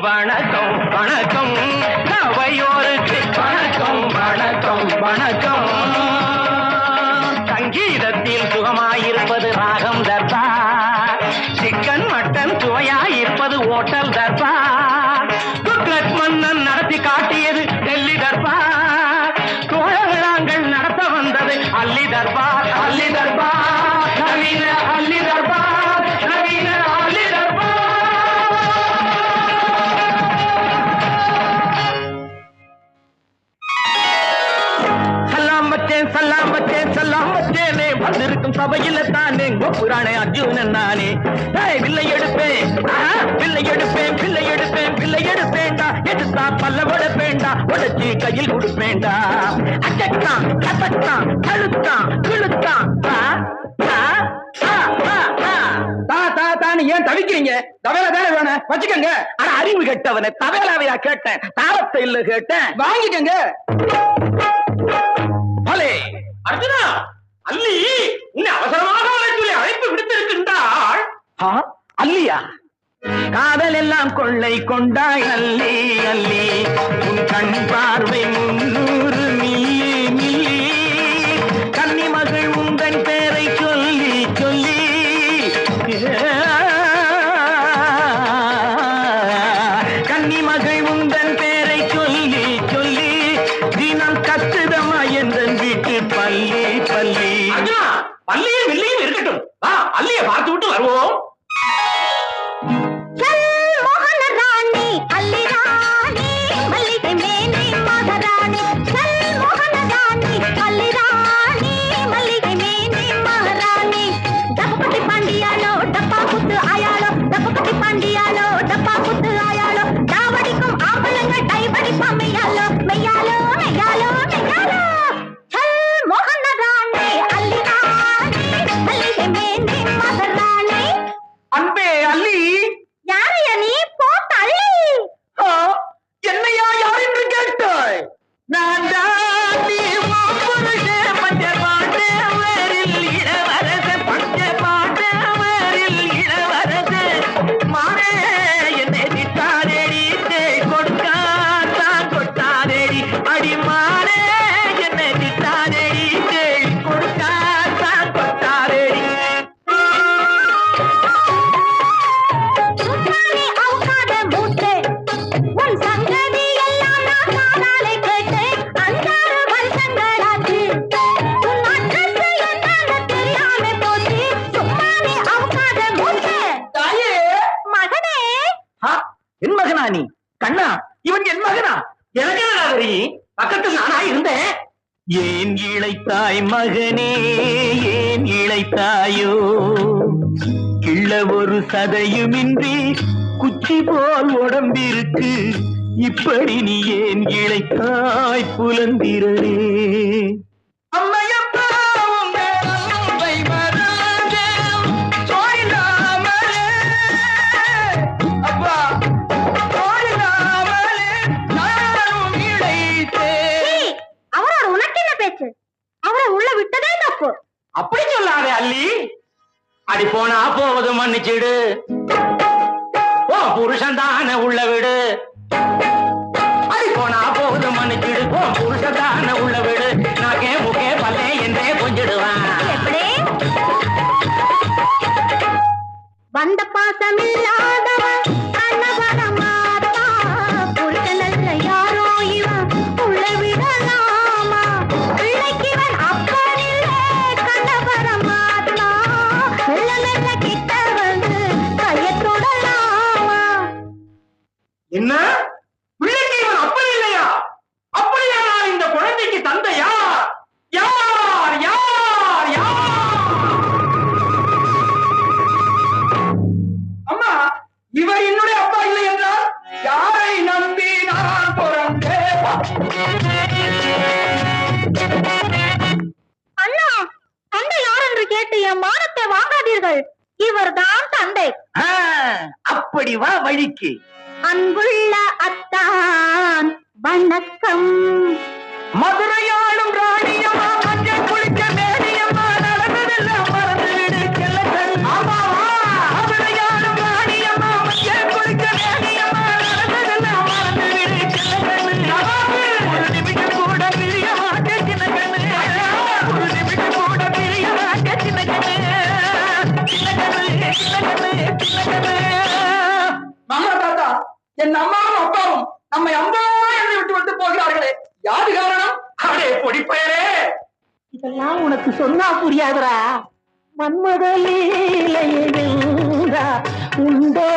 வணக்கம் வணக்கம். கவையோருக்கு வணக்கம் வணக்கம் வணக்கம். சங்கீதத்தில் சுகமாயிருப்பது ராகம் தர்பா. சிக்கன் மட்டன் சுவையாயிருப்பது ஓட்டல் தர்பா. துக்ளக் மன்னன் நடத்தி காட்டியது டெல்லி தர்பார் சோழர்கள் நடத்த வந்தது அல்லி தர்பா. வச்சேன் சல்லாம் வச்சேன் சல்லாம் வச்சேனே வந்திருக்கும் சபையில தானே. புராணே அர்ஜுனன் நானே. ஏய், வில்லை எடுப்பேன். ஆ, வில்லை எடுப்பேன் வில்லை எடுப்பேன் வில்லை எடுப்பேன்டா. எடுத்தா பல்ல உடப்பேண்டா உடச்சி கையில் கொடுப்பேண்டா அச்சட்டான் கசட்டான் கழுத்தான் கிழுத்தான். ஏன் தவிக்கிறீங்க? தவேல தானே வேணும் வச்சுக்கோங்க. ஆனா அறிவு கெட்டவனே. தவேலாவையா கேட்டேன். தாளத்தை இல்ல கேட்டேன். வாங்கிக்கங்க. மகளே அர்ஜுனா அல்லி உன்னை அவசரமாக வரச் சொல்லி அழைப்பு விடுத்திருக்கின்றாள். அல்லியா? காதல் எல்லாம் கொள்ளை கொண்டாய் அல்லி அல்லி. உன் கண் பார்வை முன்னூறு மில்லி Nanda. பக்கத்தில் நானா இருந்தேன். ஏன் இழைத்தாய் மகனே ஏன் இழைத்தாயோ கிள்ள ஒரு சதையுமின்றி குச்சி போல் உடம்பிருக்கு. இப்படி நீ ஏன் இழைத்தாய் புலந்திரனே? அப்படி சொல்லாதே அல்லி. அடி போனா போவது மன்னிச்சிடு. ஓ புருஷன் தானே உள்ள விடு. அடி போனா போவது மன்னிச்சிடு. ஓ புருஷன் தானே உள்ள விடு. நாக்கே முக்கே பல்லே என்றே கொஞ்சிடுவான். வந்த பாசமில்லாத வாங்காதீர்கள் இவர்தான் தந்தை. அப்படி வா வழிக்கு. அன்புள்ள அத்தான் வணக்கம். மதுரையாளும் இதெல்லாம் உனக்கு சொன்னா புரியாதுடா மன்மத லீலையை உண்டோ?